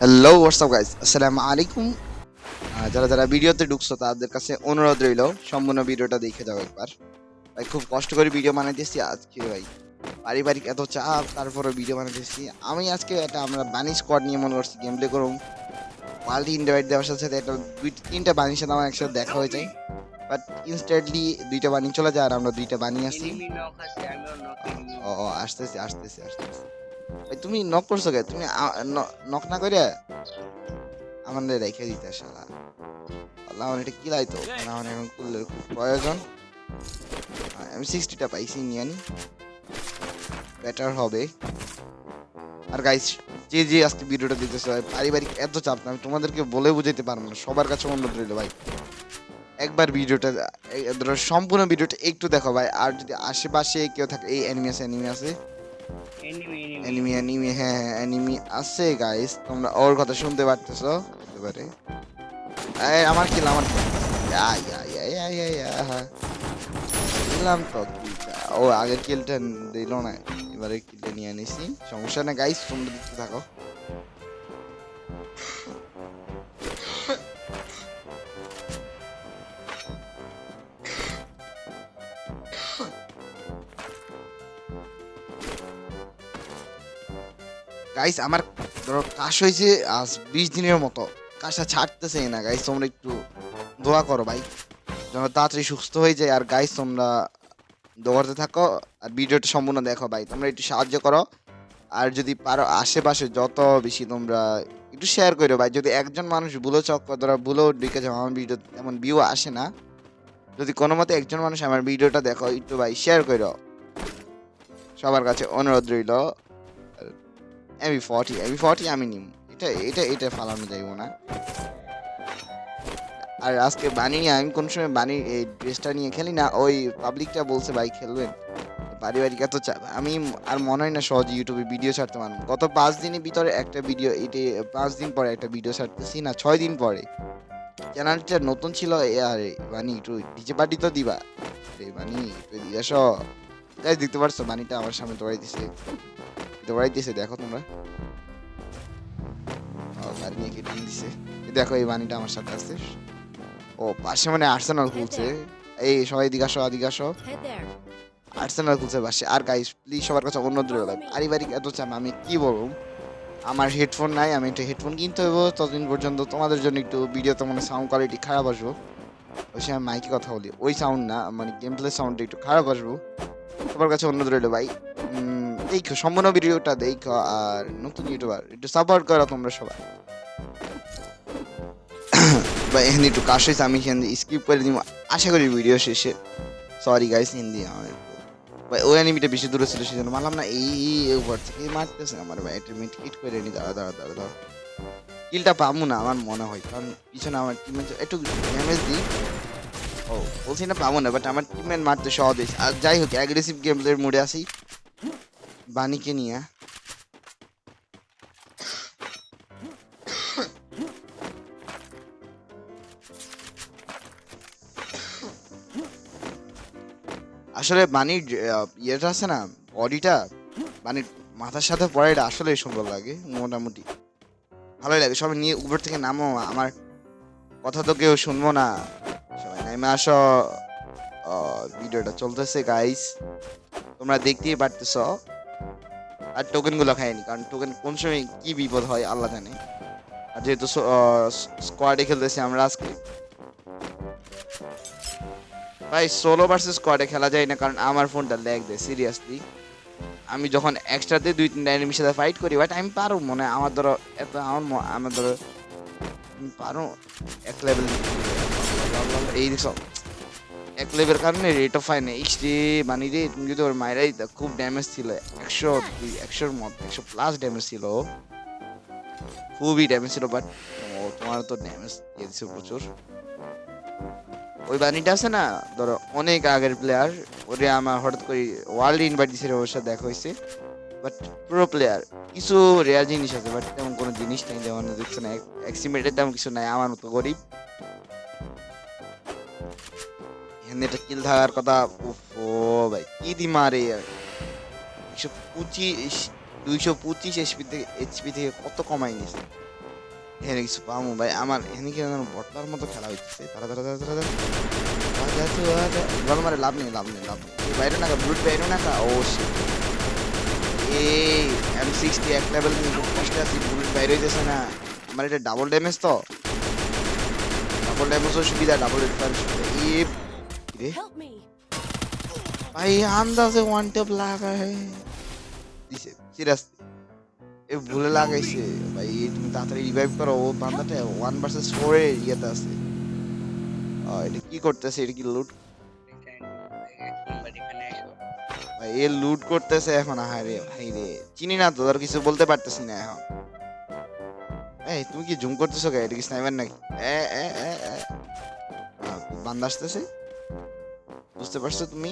Hello WhatsApp guys আসসালামু আলাইকুম যারা যারা ভিডিওতে ঢুকছো, তাদের কাছে অনুরোধ রইল, সম্পূর্ণ ভিডিওটা দেখে যাও একবার। ভাই, খুব কষ্ট করে ভিডিও বানাইতেছি আজকে, ভাই। পারিবারিক এত চাপ তারপরে ভিডিও বানাইতেছি। আমি আজকে একটা আমরা বানি স্কোয়াড নিয়ে মনে করছি গেম প্লে করুম। মাল্টি ইনভাইট দেওয়ার সাথে সাথে একটা দুই তিনটা বানির সাথে আমার একসাথে দেখা হয়ে যায়। বাট ইনস্ট্যান্টলি দুইটা বানি চলে যায় আর আমরা দুইটা বানি আসি Enemy knock আছে। ও ও আসতেছি আসতেছি আসতেছি। ভাই তুমি নক করছ কে? তুমি নক না করে আমাদের রেখে দিতে শালা। আল্লাহ আমার এটা কি লাইতো আমার এখন কুলের খুব প্রয়োজন। আমি সিক্সটিটা পাইছি নিয়ে আনি বেটার হবে। আর গাইস যে যে আজকে ভিডিওটা দিতেছে ভাই পারিবারিক এত চাপ না আমি তোমাদেরকে বলে বুঝাইতে পারব না। সবার কাছে অনুরোধ রইল ভাই। একবার ভিডিওটা ধরো সম্পূর্ণ ভিডিওটা একটু দেখো ভাই। আর যদি আশেপাশে কেউ থাকে এই অ্যানিমি আছে অ্যানিমি আছে। অ্যানিমি অ্যানিমি হ্যাঁ হ্যাঁ অ্যানিমি আছে গাইস তোমরা ওর কথা শুনতে পারতেছো? এবারে এই আমার কিল আমার দিলাম তো ও আগের কিলটা দিল না। এবারে কিলটা নিয়ে নিছি সমস্যা না গাইস তোমরা দেখতে থাকো। গাইস আমার ধরো কাশ হয়েছে আজ বিশ দিনের মতো। কাশটা ছাড়তেছে না গাইস তোমরা একটু দোয়া করো ভাই। যেন তাড়াতাড়ি সুস্থ হয়ে যায়। আর গাইস তোমরা দৌড়াতে থাকো। আর ভিডিওটা সম্পূর্ণ দেখো ভাই। তোমরা একটু সাহায্য করো। আর যদি পারো আশেপাশে যত বেশি তোমরা একটু শেয়ার করো ভাই। যদি একজন মানুষ ভুলো চক, ধরো ভুলো ঢুকে যাও আমার ভিডিও এমন ভিউ আসে না। যদি কোনো মতে একজন মানুষ আমার ভিডিওটা দেখো, একটু ভাই শেয়ার করো সবার কাছে অনুরোধ রইল। এমি ফর্টি এমি ফর্টি আমি নিম এটা এটা এটা ফালানো যাইব না। আর আজকে বানি আমি কোন সময় বানি এই ড্রেসটা নিয়ে খেলি না, ওই পাবলিকটা বলছে, ভাই, খেলবেন। পারিবারিক এত চাপ। আমি আর মনে হয় না সহজে ইউটিউবে ভিডিও ছাড়তে পারব। গত পাঁচ দিনের ভিতরে একটা ভিডিও এটি পাঁচ দিন পরে একটা ভিডিও ছাড়তেছি না, ছয় দিন পরে। চ্যানেলটা নতুন ছিল আরে, বানি, একটু ডিজে পার্টি তো দিবা। বানি, একটু আসো। দেখতে পারছ, বানিটা আমার সামনে দৌড়াই দিছে। দৌড়াই দিছে দেখো তোমরা। নিয়ে কেটে এই দেখো এই বানিটা আমার সাথে আছে ও পাশে মানে আর্সেনাল খুলছে। এই সবাই আসো এদিকে আসো। Head আর্সেনাল খুলছে পাশে। আর গাইস প্লিজ সবার কাছে অনুরোধ রইল পারিবারিক এত চাপ আমি কি বলব? আমার হেডফোন নাই আমি একটা হেডফোন কিনতে হইব। ততদিন পর্যন্ত তোমাদের জন্য একটু ভিডিওতে মানে সাউন্ড কোয়ালিটি খারাপ আসব। ওই সময় মাইকে কথা বলি। ওই সাউন্ড না মানে গেম প্লে সাউন্ডটা একটু খারাপ আসব। সবার কাছে অনুরোধ রইল ভাই। দেখো, সম্পূর্ণ ভিডিওটা দেখো, আর নতুন ইউটিউবার একটু সাপোর্ট করো তোমরা সবাই। ভাই হিন্দি একটু কাশ আমি হিন্দি স্কিপ করে দিব। আশা করি ভিডিও শেষে। সরি গাইস হিন্দি আমার ভাই, ওই অ্যানিমিটা বেশি দূরে ছিল, সেজন্য মানলাম না, এই উপর থেকে মারতেছে আমার ভাই, এটা মিট কিট করে নি দাঁড়া দাঁড়া দাঁড়া দাঁড়া কিলটা পাবো না, আমার মনে হয়, কারণ পিছনে আমার টিমে একটু ড্যামেজ দিই। ও, বলছি না পাবো না বাট আমার টিমমেট মারতে সহজ আর যাই হোক অ্যাগ্রেসিভ গেম মোডে আসি বানিকে নিয়ে। আসলে আহ, ইয়েটা আছে না বডিটা বানির মাথার সাথে পরে এটা আসলে সুন্দর লাগে মোটামুটি। ভালোই লাগে সবাই নিয়ে উপর থেকে নামো আমার কথা তো কেউ শুনব না। সবাই নেমে আসো। ভিডিওটা চলতেছে গাইস তোমরা দেখতেই পারতেছ। আর টোকেনগুলো খাইনি, কারণ টোকেন কোন সময় কি বিপদ হয় আল্লাহ জানে। আর যেহেতু স্কোয়াডে খেলতেছি আমরা আজকে। ভাই সোলো ভার্সেস স্কোয়াডে খেলা যায় না, কারণ আমার ফোনটা ল্যাগ দেয় সিরিয়াসলি আমি যখন এক্সট্রাতে দুই তিনটা এনিমির সাথে ফাইট করি বাট আমি পারো মনে, আমার ধরো এত, আমার আমার ধরো, আমি পারো এক লেভেল এই সব এক লেভেল কারণে রেট অফ ফাইন এইচডি মানে রে তুমি যদি ওর মায়েরাই খুব ড্যামেজ ছিল। একশো দুই, একশোর মধ্যে একশো প্লাস ড্যামেজ ছিল। খুবই ড্যামেজ ছিল বাট তোমার তো ড্যামেজ দিয়েছে প্রচুর। ওই বাণীটা আছে না, ধরো অনেক আগের প্লেয়ার ওরে আমার হঠাৎ করে ওয়ার্ল্ড ইনভাইট দিয়েছে ওর সাথে দেখা হয়েছে। বাট পুরো প্লেয়ার কিছু রেয়ার জিনিস আছে বাট তেমন কোনো জিনিস নেই, যেমন দেখছে না এক্সিমেটের তেমন কিছু নাই, আমার মতো গরিব। এখানে একটা কিল থাকার কথা। ও ভাই, কি দি মারে একশো পঁচিশ, দুইশো পঁচিশ এইচপি থেকে এইচপি থেকে কত কমাই নিয়েছে এখানে কিছু পামু ভাই, আমার এখানে কি বটলার মতো খেলা হইতেছে। তারা তারা তারা তারা বল মারে লাভ নেই লাভ নেই লাভ নেই। বাইরে নাকা ব্রুট বাইরে নাকা? ও, shit। এই এম সিক্সটি এক লেভেল কষ্টে আছি ব্রুট বাইরে হইতেছে না। আমার এটা ডাবল ড্যামেজ তো। ডাবল ড্যামেজও সুবিধা ডাবল রেড সুবিধা। Me! भाई আন্দাজে ওয়ান টেপ লাগায়। দিছে সিরিয়াসলি এ ভুলে লাগাইছে। ভাই তুমি তাড়াতাড়ি রিভাইভ করো। ও বান্দাটা ওয়ান ভার্সেস ফোর এর ইয়েতে আছে। এটা কি করতেছে? এটা কি লুট ভাই এ লুট করতেছে এখন। আহারে ভাই রে। চিনি না তো ধর কিছু বলতে পারতেছি না এখন। এই তুমি কি জুম করতেছো কে? এটা কি স্নাইপার নাকি? এ এ এ বান্দা আসতেছে। বুঝতে পারছ তুমি?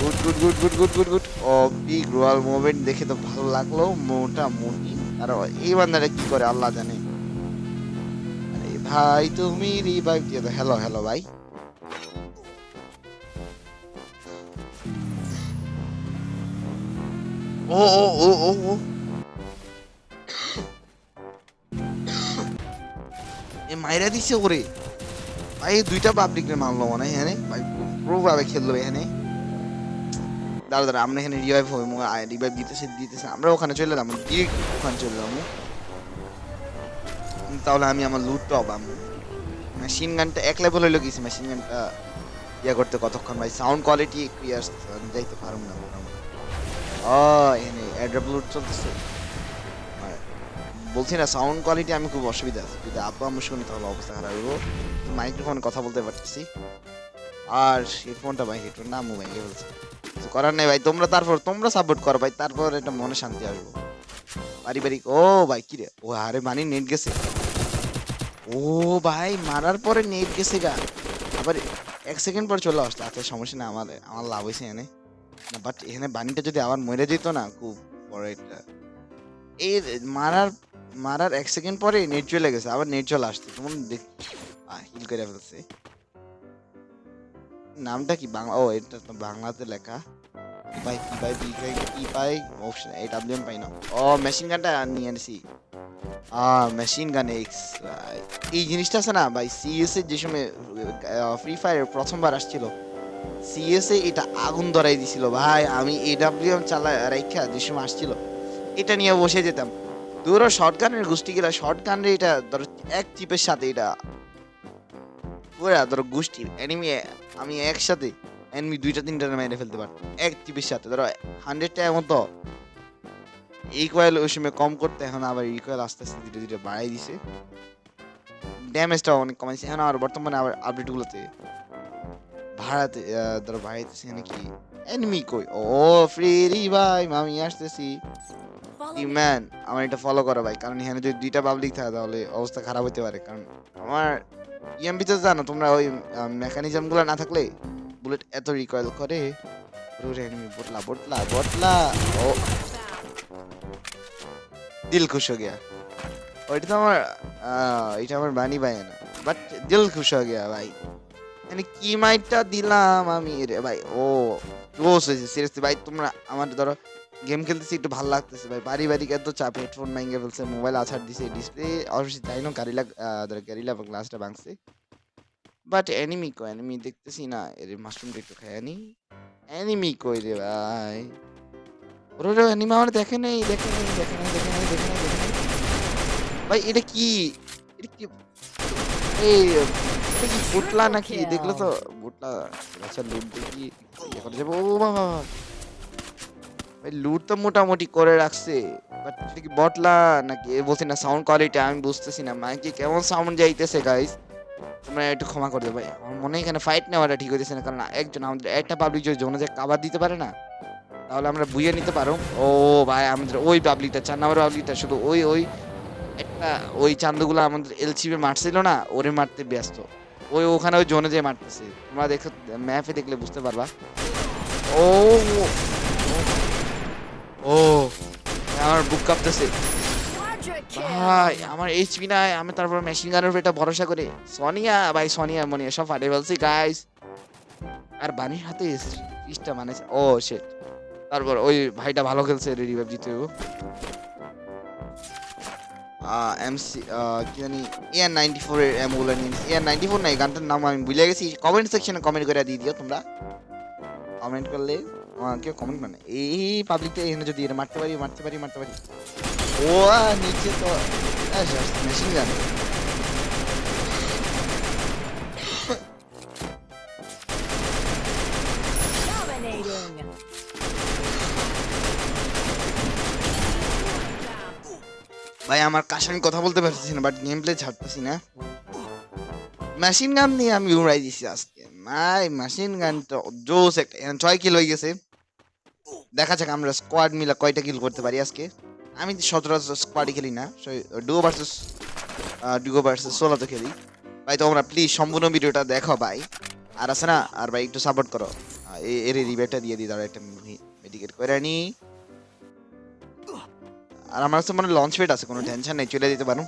Good good good good good good good ও বিগ রয়্যাল মুভমেন্ট দেখে তো ভালো লাগল, মোটা মোটামুটি আর এই বান্দাটা কি করে, আল্লাহ জানে। ভাই, তুমি রিভাইভ দিয়ে হ্যালো হ্যালো ভাই। ও ও ও ও ও। এ মাইরা দিছে ওরে। ভাই দুইটা পাবলিক রে মারলো মনে হয় এখানে ভাই প্রো ভাবে খেললো এখানে দাঁড়া দাঁড়া, আমরা এখানে রিভাইভ হবে হয় রিভাইভ দিতেছে দিতেছে। আমরা ওখানে চলে এলাম ডিরেক্ট ওখানে চলে এলাম তাহলে আমি আমার লুটটা পাবো। মেশিন গানটা এক লেভেল হইল গেছি মেশিন গানটা ইয়া করতে কতক্ষণ? ভাই সাউন্ড কোয়ালিটি ক্লিয়ার যাইতে পারুম না ও এনে অ্যাড্রপ লুট চলতেছে। বলছি না সাউন্ড কোয়ালিটি আমি খুব অসুবিধা আছে। যদি আপু আমি শুনি তাহলে অবস্থা খারাপ হইব। মাইক্রোফোন কথা বলতে পারতেছি। আর হেডফোনটা ভাই হেডফোন না মোবাইল বলছে। কিছু করার নেই ভাই, তোমরা তারপর, তোমরা সাপোর্ট করো ভাই, তারপর এটা মনে শান্তি আসব। পারিবারিক, ও ভাই, কি রে? ও, আরে মানি নেট গেছে। ও ভাই, মারার পরে নেট গেছে গা। আবার এক সেকেন্ড পর চলে আসছে আচ্ছা সমস্যা না আমার আমার লাভ হয়েছে এনে। না বাট এখানে বাণীটা যদি আবার মরে যেত না, খুব বড় একটা এই মারার মারার এক সেকেন্ড পরে নেট চলে গেছে, আবার নেট চলে আসতো তোমার ফেলছে নামটা কি? বাংলা, ও, এটা তো বাংলাতে লেখা। পাই কি পাই কি পাই কি পাই অপশন এই পাই না। ও মেশিন গানটা নিয়ে মেশিন গান এক্স এই জিনিসটা আছে না, ভাই সিএস এর যে সময় ফ্রি ফায়ার প্রথমবার আসছিল সিএস এ এটা আগুন ধরাই দিছিল, ভাই। আমি এডাব্লিউএম চালা, রাইখা যে সময় আসছিল, এটা নিয়ে বসে যেতাম। ধরো শর্ট গানের গোষ্ঠী গেলা শর্ট গানের এটা ধরো এক চিপের সাথে এটা পুরা ধরো গোষ্ঠী এনিমি আমি একসাথে এনিমি দুইটা তিনটা মেরে ফেলতে এক সাথে ধরো হান্ড্রেডটা মতো। ইকুয়াল ওই সময় কম করতে এখন আবার ইকুয়াল আস্তে আস্তে ধীরে ধীরে বাড়াই দিছে। ড্যামেজটা অনেক কমাইছে। এখন আর বর্তমানে আবার আপডেটগুলোতে ভাড়াতে ধরো বাড়াইতেছে। এনিমি কই? ও ফ্রি ভাই আমি আসতেছি। ম্যান আমার এটা ফলো করো ভাই। কারণ এখানে যদি দুইটা পাবলিক থাকে তাহলে অবস্থা খারাপ হতে পারে। কারণ আমার ইএমপি তো জানো, তোমরা ওই মেকানিজমগুলো না থাকলে বুলেট এত রিকয়েল করে। এনিমি বটলা বটলা বটলা ও। দিল খুশ হয়ে গিয়া। ওইটা তো আমার এটা আমার বানি ভাই না। বাট দিল খুশ হয়ে গিয়া ভাই। মানে কি মাইটটা দিলাম আমি রে ভাই? ও ক্লোজ হয়েছে সিরিয়াসলি ভাই, তোমরা আমার ধরো গেম খেলতেছি একটু ভালো লাগতেছে ভাই। বাড়ি পারিবারিক এত চাপ হেডফোন ভেঙে ফেলছে মোবাইল আছাড় দিছে ডিসপ্লে অবশ্যই তাই না ধরো গারিলা গ্লাসটা ভাঙছে। বাট এনিমি কো এনিমি দেখতেছি না এর মাশরুমটা একটু খাই আনি। এনিমি কই রে ভাই? ওরে রে এনিমি আমার দেখে নেই দেখে নেই দেখে নেই দেখে নেই দেখে নেই দেখে নেই। ভাই এটা কি? এটা কি? এই এটা কি বুটলা নাকি? দেখল তো বুটলা আচ্ছা লুট দেখি ইয়ে করে যাব? ও বাবা। লুট তো মোটামুটি করে রাখছে বাট এটা কি বটলা নাকি? বলছি না সাউন্ড কোয়ালিটি আমি বুঝতেছি না। মাইকে কেমন সাউন্ড যাইতেছে গাইস তোমরা একটু ক্ষমা করে দেবে আমার মনে এখানে ফাইট নেওয়াটা ঠিক হইতেছে না, কারণ একজন আমাদের একটা পাবলিক যদি জোনে যে কাবার দিতে পারে না, তাহলে আমরা বুঝে নিতে পারো। ও ভাই, আমাদের ওই পাবলিকটা চার নম্বর পাবলিকটা শুধু ওই ওই একটা, ওই চান্দগুলো আমাদের এলসিবি মারছিল না, ওরে মারতে ব্যস্ত। ওই, ওখানে ওই জোনে যে মারতেছে। তোমরা দেখো ম্যাপে দেখলে বুঝতে পারবা। ও ও, আমার বুক কাঁপতেছে. ভাই, আমার এইচপি নাই, আমি তারপর মেশিন গানের উপর এটা ভরসা করে। সোনিয়া, ভাই, সোনিয়া, মনিয়া, সব ফাটে ফেলছি গাইস আর বানির হাতে ইসটা মানে ও শিট তারপর ওই ভাইটা ভালো খেলছে রিভাইভ জিতে এমসি কি জানি এয়ার নাইনটি ফোর এর এমগুলো নিয়ে এয়ার নাইনটি ফোর নাই, গানটার নাম আমি ভুলে গেছি। কমেন্ট সেকশনে কমেন্ট করে দিয়ে দিও তোমরা। কমেন্ট করলে কেউ কমেন্ট মানে এই পাবলিকটা এখানে যদি এটা মারতে পারি মারতে পারি মারতে পারি। ও নিচে তো মেশিন গান ভাই আমার কাছে আমি কথা বলতে পারতেছি না বাট গেম প্লে ছাড়তেছি না। মেশিন গান নিয়ে আমি উড়াই দিছি আজকে নাই মেশিন গান তো জোস একটা ছয় কিল হয়ে গেছে। দেখা যাক আমরা স্কোয়াড মিলে কয়টা কিল করতে পারি আজকে। আমি সচরাচর স্কোয়াডই খেলি না। ডুও ভার্সেস ডুগো ভার্সেস সোলোতে খেলি। ভাই, তোমরা প্লিজ সম্পূর্ণ ভিডিওটা দেখো, ভাই। আর আছে না, আর ভাই, একটু সাপোর্ট করো। এর রিবেটটা দিয়ে দিই দাঁড়া একটা মেডিকেট করে নি। আর আমার কাছে মানে লঞ্চ পেড আছে, কোনো টেনশন নেই, চলে দিতে পারো।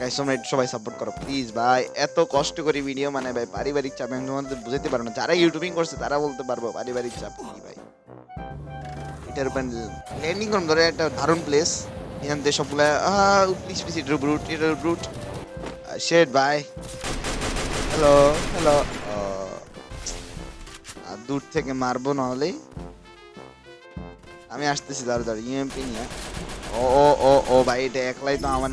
গাইস তোমরা একটু সবাই সাপোর্ট করো প্লিজ ভাই। এত কষ্ট করে ভিডিও মানে ভাই, পারিবারিক চাপ, আমি তোমাদের বুঝাতে পারব না। যারা ইউটিউবিং করছে, তারা বলতে পারব, পারিবারিক চাপ কি, ভাই? এটার উপর ল্যান্ডিং করুন ধরে একটা দারুণ প্লেস এখান থেকে সবগুলা প্লিজ প্লিজ এটা রুট এটা রুট শেড ভাই। হ্যালো হ্যালো দূর থেকে মারবো নাহলে আমি আসতেছি দাঁড়া দাঁড়া ইউএমপি নিয়ে। ও ও ও ভাই এটা একলাই তো আমার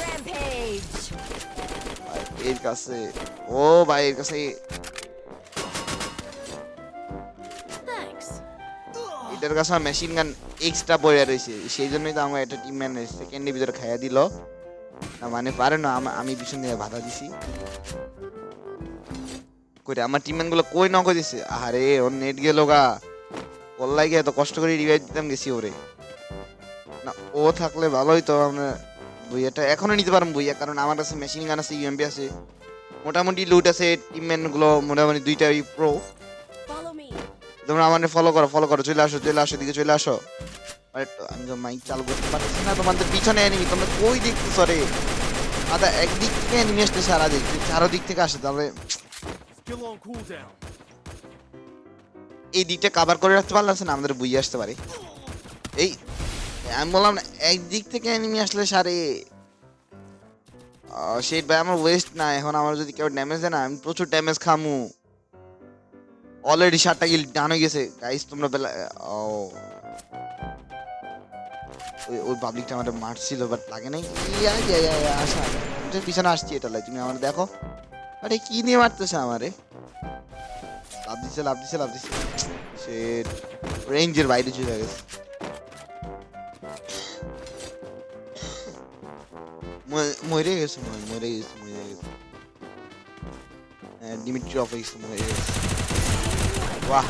Rampage. ভাই, এর কাছে ও ভাই এর কাছে. এটার কাছে মেশিন গান এক্সট্রা পড়ে রয়েছে সেই জন্যই তো আমার একটা টিম ম্যান সেকেন্ডের ভিতরে খাইয়া দিল না মানে পারে না আমি দিয়ে বাধা দিছি কইরে আমার টিম ম্যানগুলো কই নক দিছে আরে ওর নেট গেল গা। কল্লাই গিয়ে এত কষ্ট করে রিভাইভ দিতাম গেছি ওরে। না ও থাকলে ভালোই তো আমরা বইয়াটা এখনও নিতে পারব বইয়া কারণ আমার কাছে মেশিন গান আছে ইউএমপি আছে। মোটামুটি লুট আছে টিম ম্যানগুলো মোটামুটি দুইটাই প্রো Follow me. তোমরা আমাদের ফলো করো ফলো করো চলে আসো চলে আসো দিকে চলে আসো। আরে তো আমি তো মাইক চালু করতে পারছি না তোমাদের পিছনে এনিমি তোমরা কই দেখতেছো রে? আদা একদিক থেকে এনিমি আসতে সারা দিক চারো দিক থেকে আসে তাহলে. এই দিকটা কাভার করে রাখতে পারলাম না, আমাদের বুঝে আসতে পারে। এই, আমি বললাম না একদিক থেকে এনিমি আসলে সারে। সেই ভাই, আমার ওয়েস্ট না, এখন আমার যদি কেউ ড্যামেজ দেয় না, আমি প্রচুর ড্যামেজ খামু। অলরেডি সাতটা গিল ডান হয়ে গেছে। গাইস তোমরা বেলা ও। ওই ওই পাবলিকটা আমাদের মারছিল বাট লাগে নাই। আসা। পিছনে আসছি এটা লাই তুমি আমার দেখো। আরে কি নিয়ে মারতেছে আমারে? লাভ দিচ্ছে লাভ দিচ্ছে লাভ দিচ্ছে সে রেঞ্জের বাইরে চলে গেছে। মরে গেছে হয়, মরে গেছে মরে গেছে। হ্যাঁ ডিমিট্রি অফ গেছে মরে গেছে। বাহ।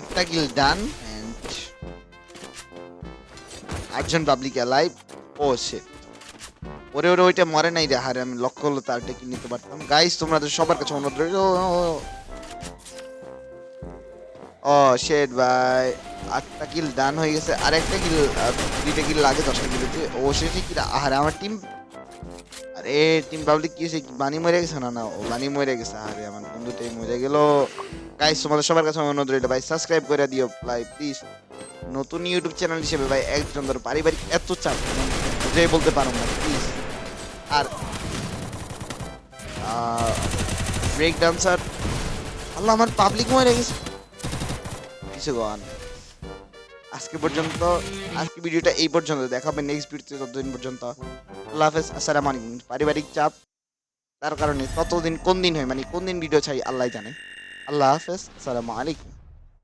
একটা কিল ডান এন্ড আটজন পাবলিক অ্যালাইভ ও শিট ওরে ওরে ওইটা মরে নাই রে, হারে আমি লক্ষ্য হলো তারটা কি নিতে পারতাম। গাইস তোমরা তো সবার কাছে অনুরোধ রইল। ও শেড ভাই। আটটা কিল ডান হয়ে গেছে। আর একটা কিল দুইটা কিল লাগে, দশটা কিল হচ্ছে। ও শেষে কি আরে আমার টিম আরে টিম পাবলিক কি হয়েছে বানি মরে গেছে? না না, ও বানি মরে গেছে। আরে আমার বন্ধুটাই মরে গেল। গাইস তোমাদের সবার কাছে অনুরোধ রইল, ভাই সাবস্ক্রাইব করে দিও। ভাই প্লিজ নতুন ইউটিউব চ্যানেল হিসেবে, ভাই, একজন ধরো পারিবারিক এত চাপ যে বলতে পারো না প্লিজ আর ব্রেক ডান্সার আল্লাহ, আমার পাবলিক মরে গেছে। কিছু গান আজকে পর্যন্ত, আজকে ভিডিওটা এই পর্যন্ত। দেখাবে নেক্সট ভিডিওতে ততদিন পর্যন্ত। আল্লাহ হাফেজ, আসসালামু আলাইকুম। পারিবারিক চাপ, তার কারণে ততদিন কোন দিন হয় মানে কোন দিন ভিডিও চাই আল্লাহ জানে। আল্লাহ হাফেজ, আসসালামু আলাইকুম।